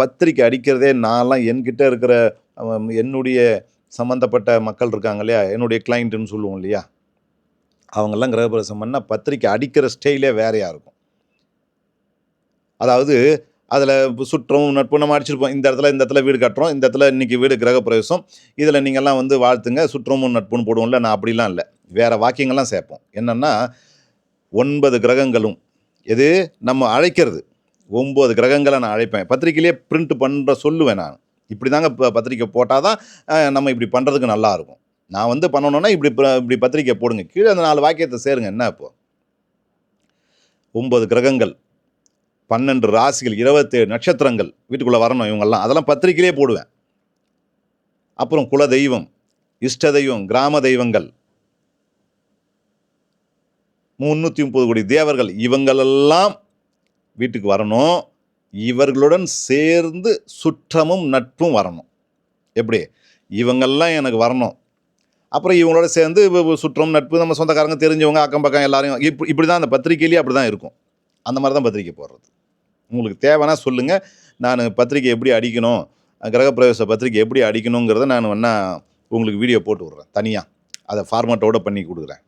பத்திரிக்கை அடிக்கிறதே நான்லாம் என்கிட்ட இருக்கிற என்னுடைய சம்மந்தப்பட்ட மக்கள் இருக்காங்க இல்லையா? என்னுடைய கிளைண்ட்டுன்னு சொல்லுவோம் இல்லையா? அவங்கெல்லாம் கிரகப்பிரவேசம் பண்ணால் பத்திரிக்கை அடிக்கிற ஸ்டைலே வேறையாக இருக்கும். அதாவது அதில் சுற்றம் நட்பு நம்ம அடிச்சிருப்போம். இந்த இடத்துல இந்த இடத்துல வீடு கட்டுறோம். இந்த இடத்துல இன்றைக்கி வீடு கிரகப்பிரவேசம். இதில் நீங்கள்லாம் வந்து வாழ்த்துங்க. சுற்றமும் நட்புன்னு போடுவோம்ல. நான் அப்படிலாம் இல்லை. வேறு வாக்கியங்கள்லாம் சேர்ப்போம். என்னென்னா ஒன்பது கிரகங்களும் எது? நம்ம அழைக்கிறது. ஒம்பது கிரகங்களை நான் அழைப்பேன். பத்திரிக்கையிலே பிரிண்ட் பண்ணுற சொல்லுவேன் நான். இப்படி தாங்க இப்போ பத்திரிக்கை போட்டால் தான் நம்ம இப்படி பண்ணுறதுக்கு நல்லா இருக்கும். நான் வந்து பண்ணணுன்னா இப்படி இப்படி பத்திரிக்கை போடுங்க. கீழே அந்த நாலு வாக்கியத்தை சேருங்க. என்ன இப்போ? ஒம்பது கிரகங்கள் பன்னெண்டு ராசிகள் இருபத்தேழு நட்சத்திரங்கள் வீட்டுக்குள்ளே வரணும் இவங்கெல்லாம். அதெல்லாம் பத்திரிக்கையிலே போடுவேன். அப்புறம் குல தெய்வம் இஷ்ட தெய்வம் கிராம தெய்வங்கள். முந்நூற்றி முப்பது கோடி தேவர்கள் இவங்களெல்லாம் வீட்டுக்கு வரணும். இவர்களுடன் சேர்ந்து சுற்றமும் நட்பும் வரணும். எப்படி? இவங்கெல்லாம் எனக்கு வரணும். அப்புறம் இவங்களோட சேர்ந்து சுற்றம் நட்பு நம்ம சொந்தக்காரங்க தெரிஞ்சவங்க அக்கம் பக்கம் எல்லாரையும் இப்படி இப்படி தான் அந்த பத்திரிக்கையிலேயே அப்படி தான் இருக்கும். அந்த மாதிரி தான் பத்திரிக்கை போடுறது. உங்களுக்கு தேவைன்னா சொல்லுங்கள் நான் பத்திரிக்கை எப்படி அடிக்கணும்? கிரகப்பிரவேச பத்திரிக்கை எப்படி அடிக்கணுங்கிறத நான் வேணால் உங்களுக்கு வீடியோ போட்டு விட்றேன். தனியாக அதை ஃபார்மேட்டோடு பண்ணி கொடுக்குறேன்.